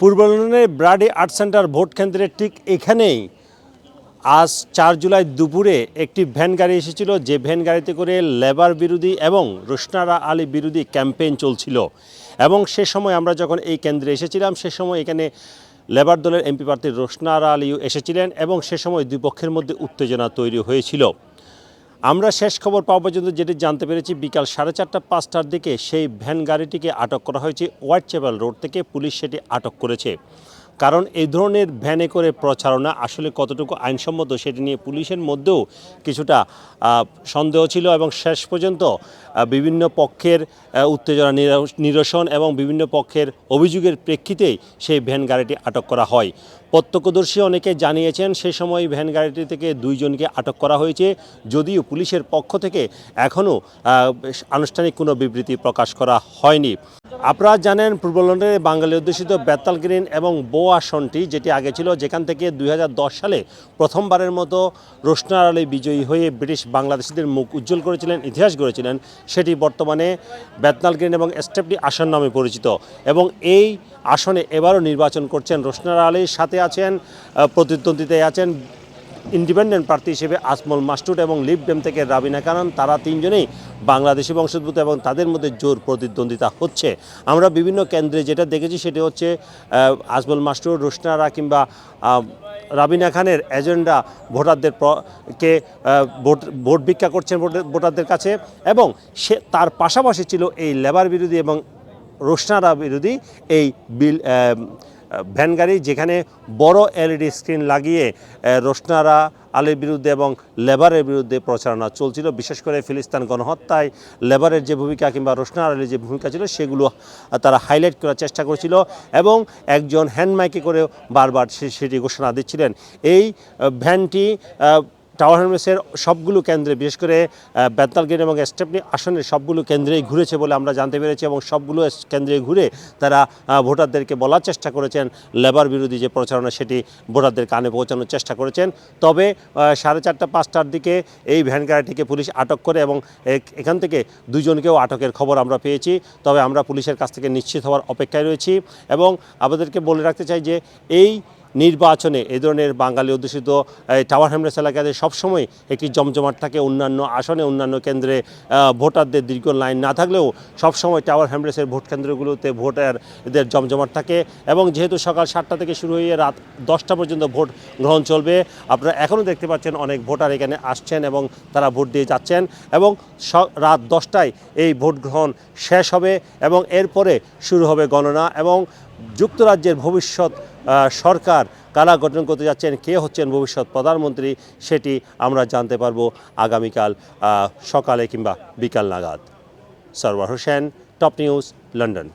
পূর্ব লন্ডনের ব্রাডি art centre vote কেন্দ্রের ঠিক এখানেই আজ চার জুলাই দুপুরে একটি ভ্যান গাড়ি এসেছিল। যে ভ্যান গাড়িতে করে লেবার বিরোধী এবং রোশনারা আলী বিরোধী ক্যাম্পেইন চলছিল। এবং সে সময় আমরা যখন এই কেন্দ্রে এসেছিলাম, সে সময় এখানে লেবার দলের এমপি প্রার্থী রোশনারা আলীও এসেছিলেন এবং সে সময় দুই পক্ষের মধ্যে উত্তেজনা তৈরি হয়েছিল। আমরা শেষ খবর পাওয়া পর্যন্ত যেটি জানতে পেরেছি, বিকাল সাড়ে চারটা, পাঁচটার দিকে সেই ভ্যান গাড়িটিকে আটক করা হয়েছে। হোয়াইট চ্যাপেল রোড থেকে পুলিশ সেটি আটক করেছে। কারণ এই ধরনের ভ্যানে করে প্রচারণা আসলে কতটুকু আইনসম্মত সেটি নিয়ে পুলিশের মধ্যেও কিছুটা সন্দেহ ছিল এবং শেষ পর্যন্ত বিভিন্ন পক্ষের উত্তেজনা নিরসন এবং বিভিন্ন পক্ষের অভিযোগের প্রেক্ষিতেই সেই ভ্যান গাড়িটি আটক করা হয়। প্রত্যক্ষদর্শী অনেকে জানিয়েছেন, সে সময় ভ্যান গাড়িটি থেকে দুইজনকে আটক করা হয়েছে। যদিও পুলিশের পক্ষ থেকে এখনও আনুষ্ঠানিক কোনো বিবৃতি প্রকাশ করা হয়নি। আপনারা জানেন, পূর্ব লন্ডনের বাঙালি অধ্যুষিত বেতাল গ্রিন এবং বো আসনটি যেটি আগে ছিল, যেখান থেকে দুই হাজার দশ সালে প্রথমবারের মতো রোশনার আলী বিজয়ী হয়ে ব্রিটিশ বাংলাদেশিদের মুখ উজ্জ্বল করেছিলেন, ইতিহাস গড়েছিলেন। সেটি বর্তমানে বেতনাল গ্রিন এবং স্টেপনি আসন নামে পরিচিত এবং এই আসনে এবারও নির্বাচন করছেন রোশনার আলীর সাথে আছেন প্রতিদ্বন্দ্বিতায় আছেন ইন্ডিপেন্ডেন্ট প্রার্থী হিসেবে আসমল মাস্টুড এবং লিভ ডেম থেকে রাবিনা কানান। তারা তিনজনেই বাংলাদেশি বংশোদ্ভূত এবং তাদের মধ্যে জোর প্রতিদ্বন্দ্বিতা হচ্ছে। আমরা বিভিন্ন কেন্দ্রে যেটা দেখেছি সেটি হচ্ছে আহ, আজমল মাস্টুর রোশনারা কিংবা রাবিনা খানের এজেন্ডা ভোটারদের কে ভোট ভোট ভিক্ষা করছেন ভোটার- ভোটারদের কাছে এবং সে তার পাশাপাশি ছিল এই লেবার বিরোধী এবং রোশনারা বিরোধী এই বিল ভ্যান গাড়ি, যেখানে বড় এলইডি স্ক্রিন লাগিয়ে রোশনারা, আলীর বিরুদ্ধে এবং লেবারের বিরুদ্ধে প্রচারণা চলছিল। বিশেষ করে ফিলিস্তান গণহত্যায় লেবারের যে ভূমিকা কিংবা রোশনার, আলীর যে ভূমিকা ছিল, সেগুলো তারা হাইলাইট করার চেষ্টা করেছিল এবং একজন হ্যান্ডমাইকে করে বারবার সেটি ঘোষণা দিচ্ছিলেন। এই ভ্যানটি টাওয়ার হ্যামলেসের সবগুলো কেন্দ্রে, বিশেষ করে বেতাল গেট এবং স্টেপনি আসনের সবগুলো কেন্দ্রেই ঘুরেছে বলে আমরা জানতে পেরেছি এবং সবগুলো কেন্দ্রে ঘুরে তারা ভোটারদেরকে বলার চেষ্টা করেছেন। লেবার বিরোধী যে প্রচারণা সেটি ভোটারদের কানে পৌঁছানোর চেষ্টা করেছেন। তবে সাড়ে চারটা, পাঁচটার দিকে এই ভ্যান গাড়িটিকে পুলিশ আটক করে এবং এখান থেকে দুজনকেও আটকের খবর আমরা পেয়েছি। তবে আমরা পুলিশের কাছ থেকে নিশ্চিত হওয়ার অপেক্ষায় রয়েছি এবং আমাদেরকে বলে রাখতে চাই যে, এই নির্বাচনে এই ধরনের বাঙালি অধ্যুষিত টাওয়ার হ্যামলেস এলাকাতে সবসময় একটি জমজমাট থাকে অন্যান্য আসনে, অন্যান্য কেন্দ্রে ভোটারদের দীর্ঘ লাইন না থাকলেও সবসময় টাওয়ার হ্যামলেসের ভোট কেন্দ্রগুলোতে ভোটারদের জমজমাট থাকে এবং যেহেতু সকাল সাতটা থেকে শুরু হয়ে রাত দশটা পর্যন্ত ভোট গ্রহণ চলবে, আপনারা এখনও দেখতে পাচ্ছেন অনেক ভোটার এখানে আসছেন এবং তারা ভোট দিয়ে যাচ্ছেন এবং রাত দশটায় এই ভোট গ্রহণ শেষ হবে এবং এরপরে শুরু হবে গণনা এবং যুক্তরাজ্যের ভবিষ্যৎ সরকার কারা গঠন করতে যাচ্ছেন, কে হচ্ছেন ভবিষ্যৎ প্রধানমন্ত্রী, সেটি আমরা জানতে পারব আগামীকাল সকালে কিংবা বিকাল নাগাদ। Sarwar Hossain, top news, London.